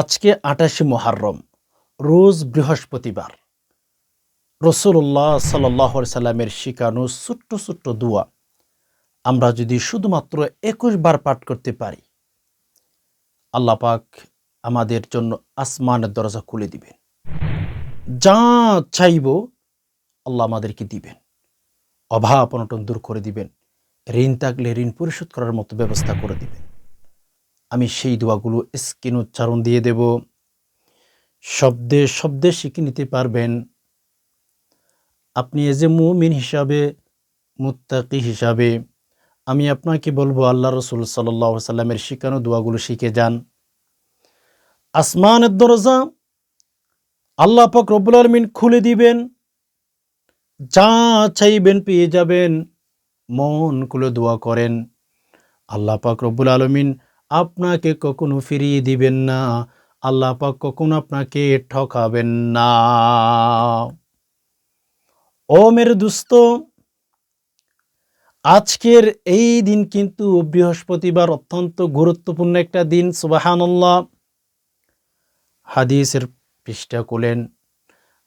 আজকে আটাশে মহারম রোজ বৃহস্পতিবার। রসুল্লাহ সাল্লাহ সাল্লামের শিকানো ছোট্ট ছোট্ট দোয়া আমরা যদি শুধুমাত্র একুশ বার পাঠ করতে পারি, আল্লাহ পাক আমাদের জন্য আসমানের দরজা খুলে দিবেন। যা চাইব আল্লাহ আমাদেরকে দিবেন। অভাব অনটন দূর করে দিবেন। ঋণ থাকলে ঋণ পরিশোধ করার মতো ব্যবস্থা করে দিবেন। আমি সেই দোয়াগুলো স্ক্রিন উচ্চারণ দিয়ে দেব। শব্দে শব্দে শিখে নিতে পারবেন। আপনি এজ এ মুমিন হিসাবে, মুত্তাকি হিসাবে, আমি আপনাকে বলব আল্লাহ রসুল সাল্লাহ সাল্লামের শিখানো দোয়াগুলো শিখে যান। আসমানের দরজা আল্লাহ পাক রব্বুল আলমিন খুলে দিবেন। যা চাইবেন পেয়ে যাবেন। মন খুলে দোয়া করেন। আল্লাহ পাক রব্বুল আলমিন আপনাকে কখনো ফিরিয়ে দিবেন না। আল্লাহ পাক কখনো আপনাকে ঠকাবেন না। ও মের দুস্ত, আজকের এই দিন কিন্তু বৃহস্পতিবার অত্যন্ত গুরুত্বপূর্ণ একটা দিন সুবাহান্লাহ হাদিসের পৃষ্ঠা কোলেন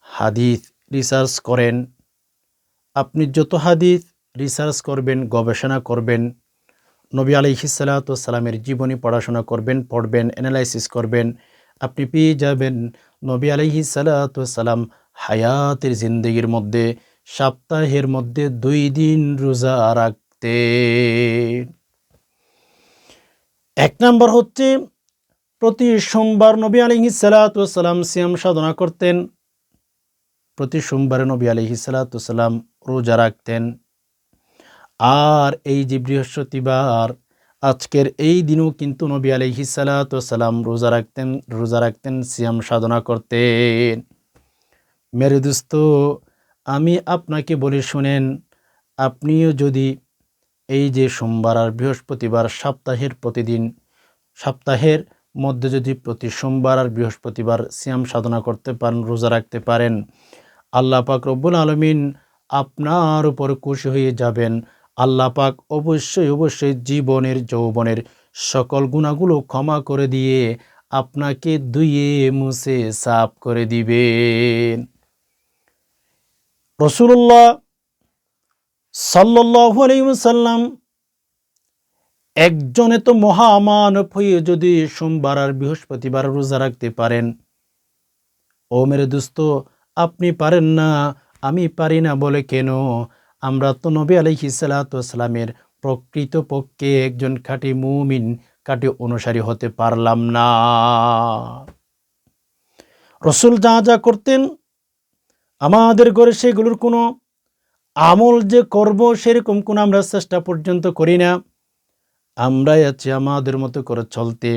হাদিস রিসার্চ করেন। আপনি যত হাদিস রিসার্চ করবেন, গবেষণা করবেন নবী আলহিসাল্লামের জীবনী পড়াশোনা করবেন, পড়বেন অ্যানালাইসিস করবেন। আপনি পেয়ে যাবেন নবী আলহিসাল্লাম হায়াতের জিন্দগির মধ্যে, সপ্তাহের মধ্যে দুই দিন রোজা রাখতে। এক নম্বর হচ্ছে, প্রতি সোমবার নবী আলহিসাল্লাম সিয়াম সাধনা করতেন। প্রতি সোমবারে নবী আলহিসাল্লাম রোজা রাখতেন। আর এই যে বৃহস্পতিবার, আজকের এই দিনও কিন্তু নবী আলহি সালাম রোজা রাখতেন রোজা রাখতেন, সিয়াম সাধনা করতেন। মেরে দোস্ত, আমি আপনাকে বলে শুনেন, আপনিও যদি এই যে সোমবার আর বৃহস্পতিবার সপ্তাহের প্রতিদিন, সপ্তাহের মধ্যে যদি প্রতি সোমবার আর বৃহস্পতিবার সিয়াম সাধনা করতে পারেন, রোজা রাখতে পারেন, আল্লাহ পাক রব্বুল আলমিন আপনার উপর খুশি হয়ে যাবেন। আল্লাহ পাক অবশ্যই অবশ্যই জীবনের, যৌবনের সকল গুণাগুলো ক্ষমা করে দিয়ে আপনাকে দুইয়ে মুছে সাফ করে দিবেন। রসুল্লাহ সাল্লাম একজনে তো মহামানব হয়ে যদি সোমবার আর বৃহস্পতিবার রোজা রাখতে পারেন। ও মেরে দোস্ত, আপনি পারেন না, আমি পারি না বলে কেন? আমরা তো নবী আলহি সালাতামের প্রকৃত পক্ষে একজন খাঁটি মুমিন, খাঁটি অনুসারী হতে পারলাম না। রসুল যা যা করতেন, আমাদের ঘরে সেগুলোর কোনো আমল যে করব সেরকম কোনো আমরা চেষ্টা পর্যন্ত করি না। আমরাই আছি আমাদের মতো করে চলতে,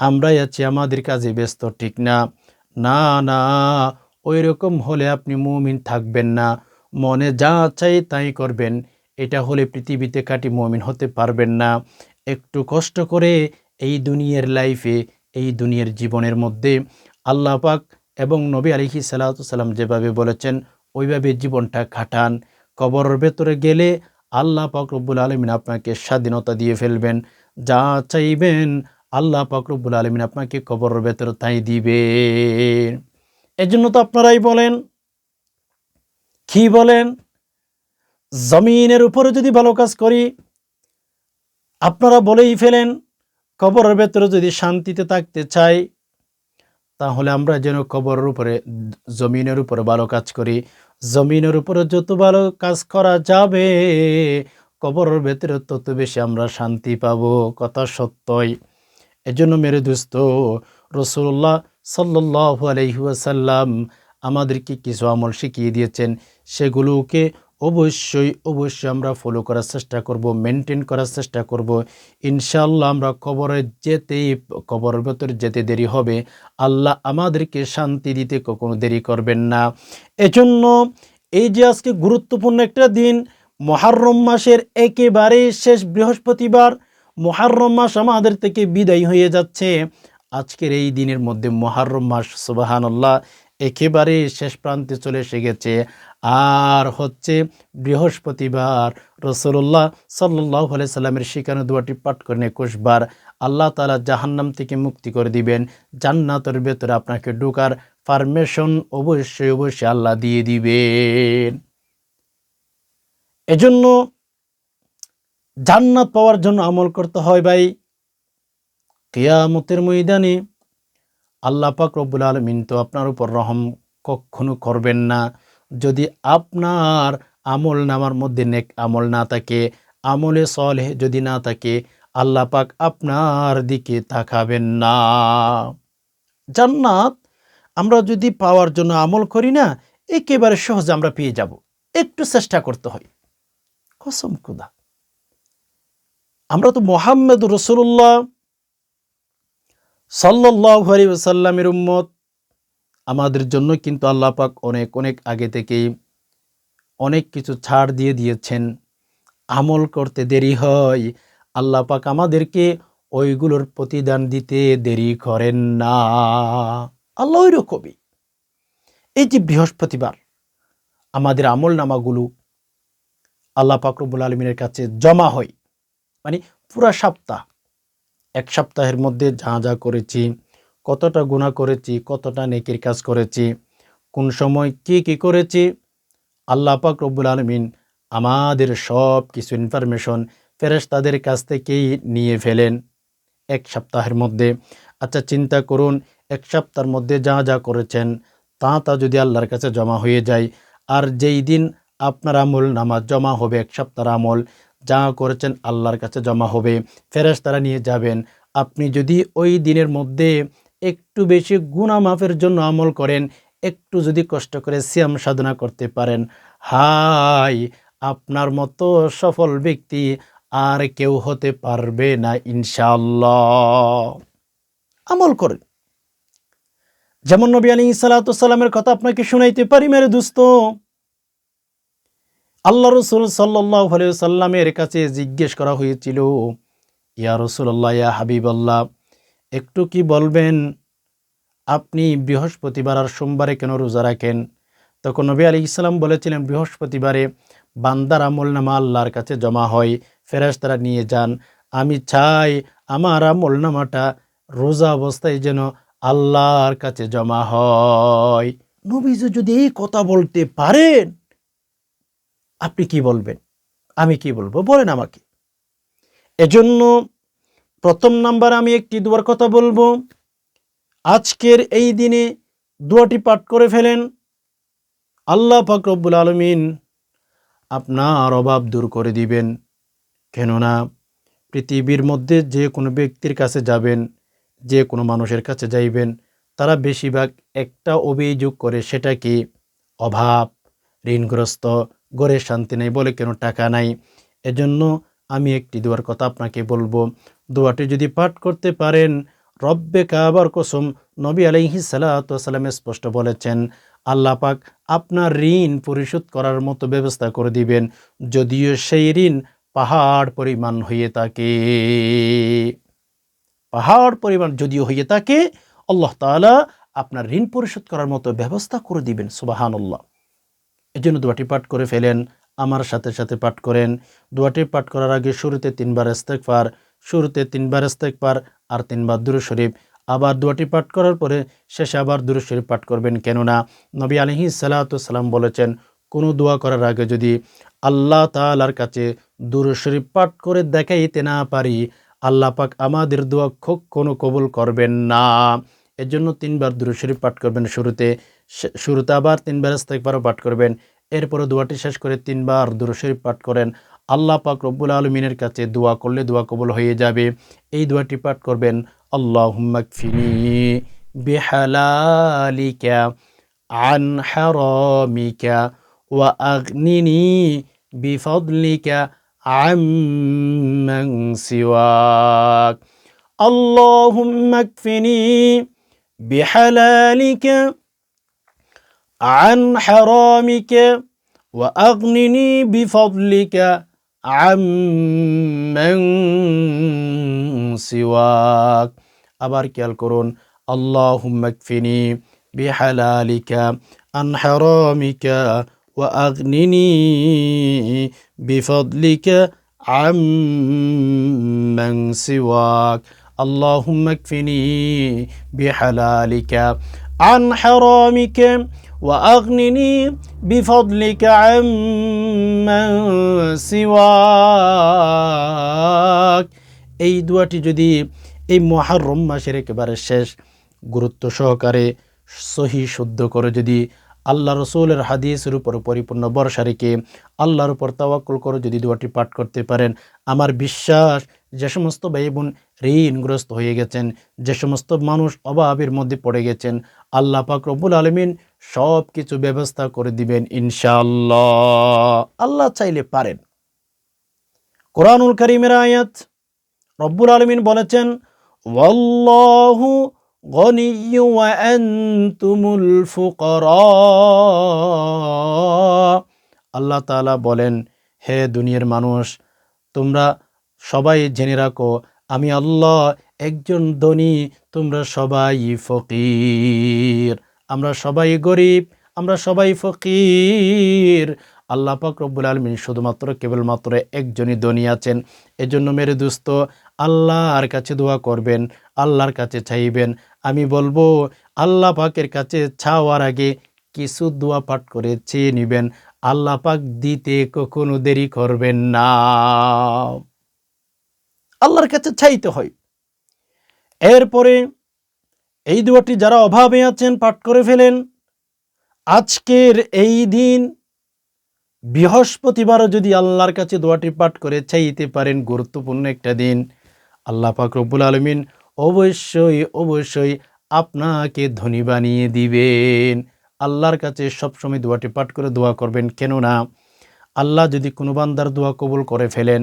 আমরাই আছি আমাদের কাজে ব্যস্ত, ঠিক না? না না ওই রকম হলে আপনি মুমিন থাকবেন না। মনে যা চাই তাই করবেন। এটা হলে পৃথিবীতে কাটি মমিন হতে পারবেন না। একটু কষ্ট করে এই দুনিয়ার লাইফে, এই দুনিয়ার জীবনের মধ্যে আল্লাহ পাক এবং নবী আলিহি সাল্লাম যেভাবে বলেছেন, ওইভাবে জীবনটা খাটান। কবরের ভেতরে গেলে আল্লাহ পাক রব্বুল আলমিন আপনাকে স্বাধীনতা দিয়ে ফেলবেন। যা চাইবেন আল্লাহ পাক রব্বুল আলমিন আপনাকে কবরের ভেতরে তাই দিবে এজন্য তো আপনারাই বলেন কি বলেন? জমিনের উপরে যদি ভালো কাজ করি, আপনারা বলেই ফেলেন, কবরের ভেতরে যদি শান্তিতে থাকতে চাই, তাহলে আমরা যেন কবরের উপরে, জমিনের উপরে ভালো কাজ করি। জমিনের উপরে যত ভালো কাজ করা যাবে, কবরের ভেতরে তত বেশি আমরা শান্তি পাব। কথা সত্যই। এজন্য মেরে দুস্ত, রসুল্লাহ সাল্লাহ আলহিহাসাল্লাম আমাদেরকে কিছু আমল শিখিয়ে দিয়েছেন। সেগুলোকে অবশ্যই অবশ্যই আমরা ফলো করার চেষ্টা করব মেনটেন করার চেষ্টা করব। ইনশাল্লাহ আমরা কবরে যেতেই কবরের ভেতরে যেতে দেরি হবে। আল্লাহ আমাদেরকে শান্তি দিতে কখনো দেরি করবেন না। এজন্য এই যে আজকে গুরুত্বপূর্ণ একটা দিন, মহারম মাসের একেবারে শেষ বৃহস্পতিবার, মহারম মাস আমাদের থেকে বিদায় হয়ে যাচ্ছে। আজকের এই দিনের মধ্যে মহারম মাস সুবাহান আল্লাহ একেবারে শেষ প্রান্তে চলে এসে গেছে। আর হচ্ছে বৃহস্পতিবার রসল্লাহ সাল্লাহ সাল্লামের শিখানো দুয়াটি পাঠ করেন একুশবার আল্লাহ তালা জাহান্নাম থেকে মুক্তি করে দিবেন। জান্নাতের ভেতরে আপনাকে ঢোকার পারমিশন অবশ্যই অবশ্যই আল্লাহ দিয়ে দিবেন। এজন্য জান্নাত পাওয়ার জন্য আমল করতে হয় ভাই। কেয়ামতের ময়দানে আল্লাহ পাক রব্বুল আলমিন তো আপনার উপর রহম কখনো করবেন না। যদি আপনার আমল নামার মধ্যে নেক আমল না থাকে, আমলে সলেহ যদি না থাকে, আল্লাহ পাক আপনার দিকে তাকাবেন না। জান্নাত আমরা যদি পাওয়ার জন্য আমল করি না, একেবারে সহজে আমরা পেয়ে যাব। একটু চেষ্টা করতে হয়। কসম খুদা। আমরা তো মোহাম্মদ রসুল্লাহ সাল্লাহ আলী সাল্লামের উম্মত, আমাদের জন্য কিন্তু আল্লাহ পাক অনেক অনেক আগে থেকেই অনেক কিছু ছাড় দিয়ে দিয়েছেন। আমল করতে দেরি হয়। আল্লাহ পাক আমাদেরকে ওইগুলোর প্রতিদান দিতে দেরি করেন না। আল্লাহ রকমই এই যে বৃহস্পতিবার, আমাদের আমল নামাগুলো আল্লাহ পাকরবুল আলমিনের কাছে জমা হয়। মানে পুরা সপ্তাহ এক সপ্তাহের মধ্যে যা যা করেছি, কতটা গুণা করেছি, কতটা নেকির কাজ করেছি, কোন সময় কি কি করেছি, আল্লাহ পাক রব্বুল আলমিন আমাদের সব কিছু ইনফরমেশন ফেরেস তাদের কাছ থেকেই নিয়ে ফেলেন এক সপ্তাহের মধ্যে। আচ্ছা চিন্তা করুন, এক সপ্তাহের মধ্যে যা যা করেছেন, তা তা যদি আল্লাহর কাছে জমা হয়ে যায়, আর যেই দিন আপনার আমল নামাজ জমা হবে, এক সপ্তাহ আমল যা করেছেন আল্লাহর কাছে জমা হবে। ফেরেস তারা নিয়ে যাবেন। আপনি যদি ওই দিনের মধ্যে একটু বেশি গুণা মাফের জন্য আমল করেন, একটু যদি কষ্ট করে সিয়াম সাধনা করতে পারেন হাই আপনার মতো সফল ব্যক্তি আর কেউ হতে পারবে না ইনশাল্লাহ আমল করেন। যেমন নবী আলী সালাতামের কথা আপনাকে শুনাইতে পারি, মেরে দুস্ত। আল্লাহ রসুল সাল্লাহ সাল্লামের কাছে জিজ্ঞেস করা হয়েছিল, ইয়া রসুল্লাহ ইয়া হাবিবাল্লাহ, একটু কি বলবেন? আপনি বৃহস্পতিবার আর সোমবারে কেন রোজা রাখেন? তখন নবী আলী ইসলাম বলেছিলেন, বৃহস্পতিবারে বান্দার আমল নামা আল্লাহর কাছে জমা হয় ফেরাস তারা নিয়ে যান। আমি চাই আমার আমল নামাটা রোজা অবস্থায় যেন আল্লাহর কাছে জমা হয়। নবীজ যদি এই কথা বলতে পারেন আপনি কি বলবেন? আমি কি বলব? বলেন আমাকে। এজন্য প্রথম নাম্বার আমি একটি দুয়ার কথা বলব। আজকের এই দিনে দুয়াটি পাঠ করে ফেলেন আল্লাহ ফাকরবুল আলমিন। আপনার অভাব দূর করে দিবেন। কেননা পৃথিবীর মধ্যে যে কোনো ব্যক্তির কাছে যাবেন, যে কোনো মানুষের কাছে যাইবেন, তারা বেশিরভাগ একটা অভিযোগ করে সেটা কি? অভাব, ঋণগ্রস্ত গড়ে শান্তি নেই বলে কেন টাকা নাই। এজন্য আমি একটি দোয়ার কথা আপনাকে বলব। দোয়াটি যদি পাঠ করতে পারেন, রব্বে কাবার কসম নবী আলাইহি সালাতাম স্পষ্ট বলেছেন, আল্লাহ পাক আপনার ঋণ পরিশোধ করার মতো ব্যবস্থা করে দিবেন, যদিও সেই ঋণ পাহাড় পরিমাণ হয়ে থাকে। পাহাড় পরিমাণ যদিও হয়ে থাকে, আল্লাহ তালা আপনার ঋণ পরিশোধ করার মতো ব্যবস্থা করে দিবেন সুবাহান আল্লাহ এই জন্য দোয়াটি পাঠ করে ফেলেন, আমার সাথে সাথে পাঠ করেন। দোয়াটি পাঠ করার আগে শুরুতে তিনবার ইস্তেকফার শুরুতে তিনবার ইস্তেকফার আর তিনবার দুরু শরীফ। আবার দোয়াটি পাঠ করার পরে শেষে আবার দুরু শরীফ পাঠ করবেন কেননা নবী আলহি সালাতাম বলেছেন, কোনো দোয়া করার আগে যদি আল্লাহ তালার কাছে দুরু শরীফ পাঠ করে দেখাইতে না পারি, আল্লাহ পাক আমাদের দোয়া কোনো কবুল করবেন না। এর জন্য তিনবার দুরু শরীফ পাঠ করবেন শুরুতে। শুরুতে আবার তিনবার ইস্তেকবারও পাঠ করবেন এরপরে দোয়াটি শেষ করে তিনবার দুরু শরীফ পাঠ করেন আল্লাহ পাক রব্বুল আলমিনের কাছে দোয়া করলে দোয়া কবুল হয়ে যাবে এই দোয়াটি পাঠ করবেন আল্লাহ মাকফিনি বেহালালিকা আন হারামিকা ওয়া আগনিনি বিফদলিকা عمن سواك اللهم اكفني بحلالك عن حرامك وأغنني بفضلك عمن سواك আবার খেয়াল করুন اللهم اكفني بحلالك عن حرامك وأغنني بفضلك عمن سواك اللهم اكفني بحلالك عن حرامك وأغنني بفضلك عمن سواك এই দোয়াটি যদি এই মহারম মাসের একেবারে শেষ গুরুত্ব সহকারে সহি শুদ্ধ করে যদি আল্লাহ রসুলের হাদিসের উপর পরিপূর্ণ বর্ষা রেখে আল্লাহর উপর তাওয়াক্কুল করে যদি দোয়াটি পাঠ করতে পারেন আমার বিশ্বাস যে সমস্ত ভাই বোন ঋণগ্রস্ত হয়ে গেছেন যে সমস্ত মানুষ অভাবের মধ্যে পড়ে গেছেন আল্লাহ পাক রব্বুল আলমিন সব কিছু ব্যবস্থা করে দিবেন ইনশাআল্লাহ আল্লাহ চাইলে পারেন কোরআনুল করিমের আয়াত রব্বুল আলমিন বলেছেন ওয়াল্লাহু غني وأنتم الفقراء আল্লাহ তাআলা বলেন হে দুনিয়ার মানুষ তোমরা সবাই জেনে রাখো, আমি আল্লাহ একজন ধনী, তোমরা সবাই ফকির। আমরা সবাই গরিব, আমরা সবাই ফকির। আল্লাহ পাক রব্বুল আলমিন শুধুমাত্র, কেবলমাত্র একজনই ধনী আছেন। এজন্য মেরে দুস্ত, আল্লাহর কাছে দোয়া করবেন, আল্লাহর কাছে চাইবেন। আমি বলব, আল্লাহ পাকের কাছে ছাওয়ার আগে কিছু দোয়া পাঠ করে চেয়ে নেবেন। আল্লাহ পাক দিতে কখনো দেরি করবেন না। আল্লাহর কাছে চাইতে হয়। এরপরে এই দুয়াটি যারা অভাবে আছেন, পাঠ করে ফেলেন, আজকের এই দিন বৃহস্পতিবারও যদি আল্লাহর কাছে দোয়াটি পাঠ করে চাইতে পারেন, গুরুত্বপূর্ণ একটা দিন। আল্লাহ পাক রব্বুল আলমিন অবশ্যই অবশ্যই আপনাকে ধনী বানিয়ে দিবেন। আল্লাহর কাছে সবসময় দোয়াটি পাঠ করে দোয়া করবেন। কেননা, আল্লাহ যদি কোনো বান্দার দোয়া কবুল করে ফেলেন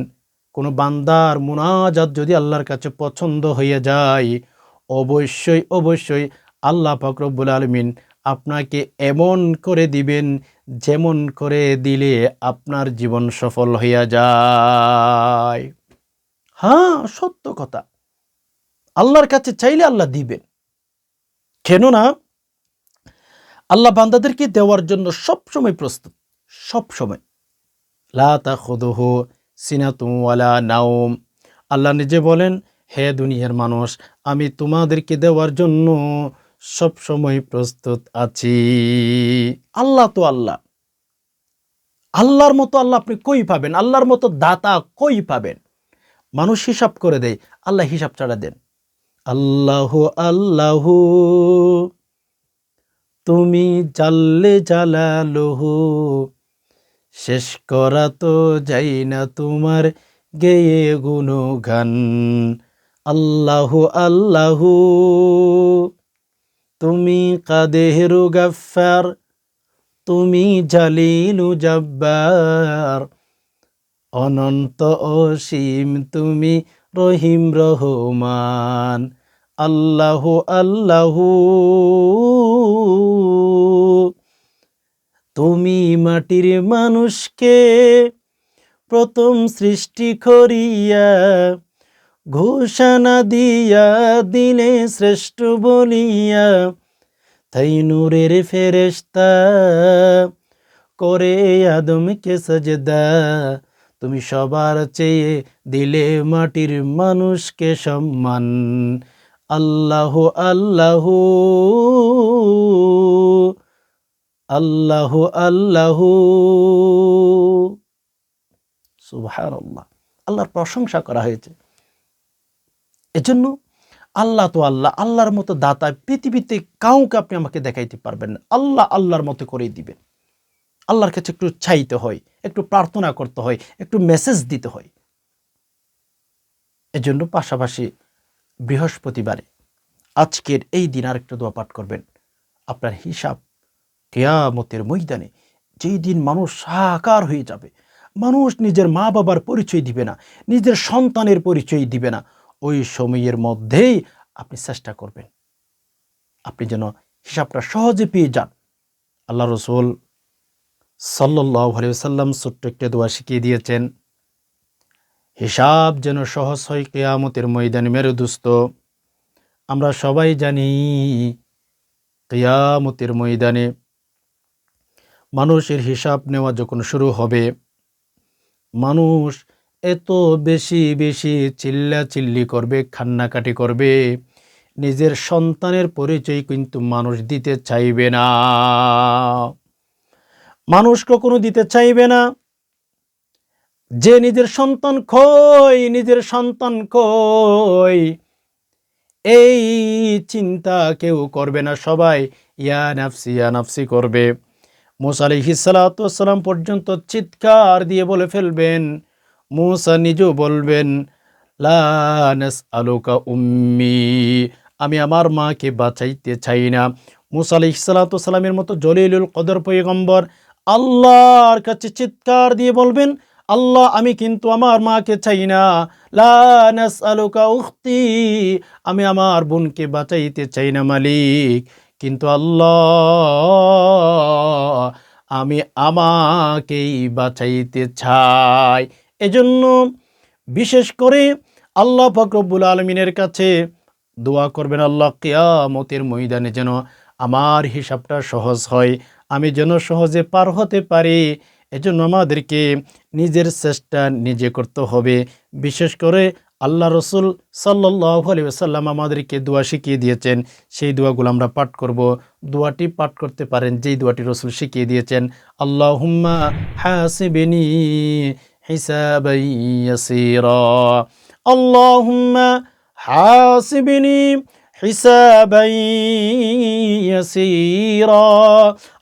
কোনো বান্দার মুনাজাত যদি আল্লাহর কাছে পছন্দ হয়ে যায়, অবশ্যই অবশ্যই আল্লাহ পাক রব্বুল আলমিন আপনাকে এমন করে দিবেন, যেমন করে দিলে আপনার জীবন সফল হইয়া যায়। হ্যাঁ সত্য কথা। আল্লাহর কাছে চাইলে আল্লাহ দিবেন। কেননা আল্লাহ বান্দাদেরকে দেওয়ার জন্য সব সময় প্রস্তুত সব সময় লাতা খুদহ সিনাতুমওয়ালা নাওম। আল্লাহ নিজে বলেন, হে দুনিয়ার মানুষ, আমি তোমাদেরকে দেওয়ার জন্য সব সময় প্রস্তুত আছি। আল্লাহ তো আল্লাহ। আল্লাহর মতো আল্লাহ আপনি কই পাবেন? আল্লাহর মতো দাতা কই পাবেন? মানুষ হিসাব করে দেয়, আল্লাহ হিসাব ছাড়া দেন। আল্লাহ আল্লাহ, তুমি জাল্লে জালালহ। শেষ করা তো যাই না তোমার গেয়ে গুণগান। আল্লাহ আল্লাহ, তুমি কাদেহেরু গাফার তুমি জালিলু জব্বার। অনন্ত অসীম তুমি রহিম রহমান। আল্লাহ আল্লাহ তুমি মাটির মানুষকে প্রথম সৃষ্টি করিয়া ঘোষণা দিয়া দিলে শ্রেষ্ঠ বলিয়া, তাই নূরের ফেরেস্তা করে আদমকে সজদা। তুমি সবার চেয়ে দিলে মাটির মানুষকে সম্মান। আল্লাহ আল্লাহ। আল্লাহ আল্লাহ। সুবহান আল্লাহ আল্লাহর প্রশংসা করা হয়েছে। এজন্য আল্লাহ তো আল্লাহ, আল্লাহর মতো দাতা, পৃথিবীতে কাউকে আপনি আমাকে দেখাইতে পারবেন না। আল্লাহ আল্লাহর মতো করেই দিবেন। আল্লাহর কাছে একটু চাইতে হয় একটু প্রার্থনা করতে হয় একটু মেসেজ দিতে হয় এজন্য পাশাপাশি বৃহস্পতিবারে আজকের এই দিন আর আরেকটা দোয়া পাঠ করবেন। আপনার হিসাব কেয়ামতের ময়দানে যেই দিন মানুষ সাকার হয়ে যাবে, মানুষ নিজের মা বাবার পরিচয় দিবে না, নিজের সন্তানের পরিচয় দিবে না, ওই সময়ের মধ্যেই আপনি চেষ্টা করবেন। আপনি যেন হিসাবটা সহজে পেয়ে যান। আল্লাহ রসুল সাল্লাহ সাল্লাম ছোট্ট একটা দোয়া শিখিয়ে দিয়েছেন, হিসাব যেন সহজ হয় কেয়ামতের ময়দানে মেরু দুস্ত। আমরা সবাই জানি কেয়ামতের ময়দানে মানুষের হিসাব নেওয়া যখন শুরু হবে, মানুষ এত বেশি বেশি চিল্লা চিল্লি করবে, খান্নাকাটি করবে। নিজের সন্তানের পরিচয় কিন্তু মানুষ দিতে চাইবে না। মানুষ কখনো দিতে চাইবে না। যে নিজের সন্তান কই নিজের সন্তান কই এই চিন্তা কেউ করবে না। সবাই, ইয়া নাফসি ইয়া নাফসি করবে। মুসা আলিহিসালাম পর্যন্ত চিৎকার দিয়ে বলে ফেলবেন, মুসা নিজেও বলবেন আলোকা উম্মি, আমি আমার মাকে বাঁচাইতে চাই না। মুসা আলিহিসালামের মতো জলিলুল কদর পৈগম্বর আল্লাহর কাছে চিৎকার দিয়ে বলবেন, আল্লাহ, আমি কিন্তু আমার মাকে চাই না। লানাস আলোকা উক্তি আমি আমার বোনকে বাঁচাইতে চাই না মালিক। কিন্তু আল্লাহ, আমি আমাকেই বাঁচাইতে চাই। এজন্য বিশেষ করে আল্লাহ ফকরবুল আলমিনের কাছে দোয়া করবেন, আল্লাহ কেয়ামতের ময়দানে যেন আমার হিসাবটা সহজ হয়, আমি যেন সহজে পার হতে পারি। এজন্য আমাদেরকে নিজের চেষ্টা নিজে করতে হবে। বিশেষ করে আল্লাহ রসুল সাল্লাহ আলিয়াল্লাম আমাদেরকে দোয়া শিখিয়ে দিয়েছেন। সেই দোয়াগুলো আমরা পাঠ করব। দোয়াটি পাঠ করতে পারেন, যেই দোয়াটি রসুল শিখিয়ে দিয়েছেন। আল্লাহ হুম্মা হাসিবিনী হিসাবাইয়াসিরা আল্লাহুম্মা হাসিবিনী হিসাবাইয়াসিরা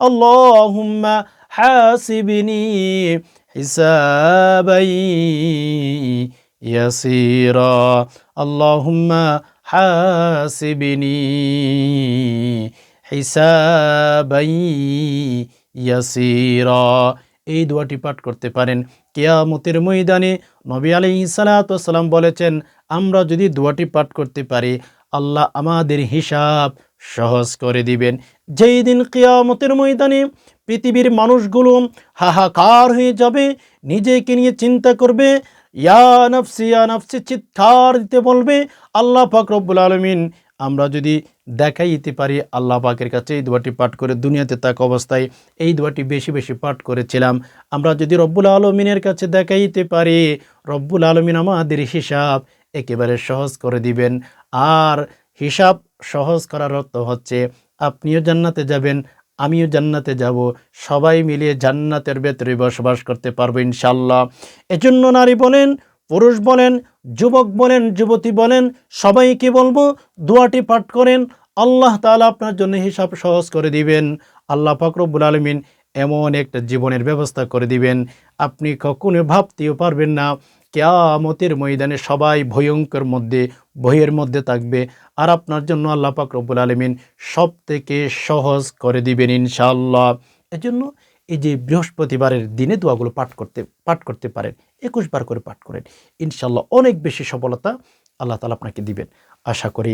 আল্লাহুম্মা হাসিবিনী হিসাবাই يسيرا اللهم حاسبني حسابا ইয়াসিরা এই দোয়াটি পাঠ করতে পারেন কেয়ামতের ময়দানে নবী আলী সালাতাম বলেছেন আমরা যদি দোয়াটি পাঠ করতে পারি আল্লাহ আমাদের হিসাব সহজ করে দিবেন যেই দিন কেয়ামতের ময়দানে পৃথিবীর মানুষগুলো হাহাকার হয়ে যাবে নিজেকে নিয়ে চিন্তা করবে চিৎকার দিতে বলবে আল্লাহ পাক রব্বুল আলমিন। আমরা যদি দেখাইতে পারি আল্লাহ পাকের কাছে এই দোয়াটি পাঠ করে দুনিয়াতে তাক অবস্থায় এই দোয়াটি বেশি বেশি পাঠ করেছিলাম। আমরা যদি রব্বুল আলমিনের কাছে দেখাইতে পারি, রব্বুল আলমিন আমাদের হিসাব একেবারে সহজ করে দিবেন। আর হিসাব সহজ করার অর্থ হচ্ছে, আপনিও জান্নাতে যাবেন আমিও জান্নাতে যাব, সবাই মিলিয়ে জান্নাতের ভেতরে বসবাস করতে পারব ইনশাল্লাহ এজন্য নারী বলেন, পুরুষ বলেন, যুবক বলেন, যুবতী বলেন, সবাইকে বলব, দোয়াটি পাঠ করেন, আল্লাহ তালা আপনার জন্য হিসাব সহজ করে দিবেন। আল্লাহ ফকরবুল আলমিন এমন একটা জীবনের ব্যবস্থা করে দিবেন। আপনি কখনো ভাবতেও পারবেন না, কেয়ামতের ময়দানে সবাই ভয়ঙ্কর মধ্যে ভয়ের মধ্যে থাকবে। আর আপনার জন্য আল্লাহ পাক রব্বুল আলমিন সব থেকে সহজ করে দিবেন ইনশাআল্লাহ। এজন্য এই যে বৃহস্পতিবারের দিনে দোয়াগুলো পাঠ করতে পাঠ করতে পারেন, একুশ বার করে পাঠ করেন ইনশাল্লাহ অনেক বেশি সফলতা আল্লাহ তালা আপনাকে দিবেন। আশা করি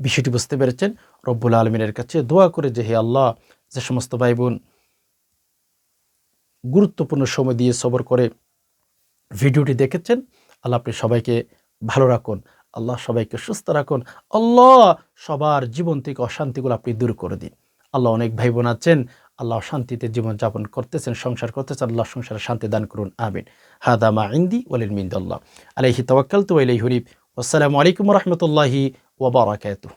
বিষয়টি বুঝতে পেরেছেন। রব্বুল আলমিনের কাছে দোয়া করে যে হে আল্লাহ, যে সমস্ত ভাই বোন গুরুত্বপূর্ণ সময় দিয়ে সবর করে ভিডিওটি দেখেছেন, আল্লাহ আপনি সবাইকে ভালো রাখুন। আল্লাহ সবাইকে সুস্থ রাখুন। আল্লাহ সবার জীবন থেকে অশান্তিগুলো আপনি দূর করে দিন। আল্লাহ অনেক ভাই বোন আছেন, আল্লাহ শান্তিতে জীবনযাপন করতেছেন, সংসার করতেছেন, আল্লাহ সংসারে শান্তি দান করুন, আমিন। হাদামা ইন্দি ওয়ালিন মিন্দাল্লাহ আলহি তওয়াক্কাল তু আলাই হরিফ আসসালামু আলাইকুম রহমতুল্লাহি ওবরাকাতুহ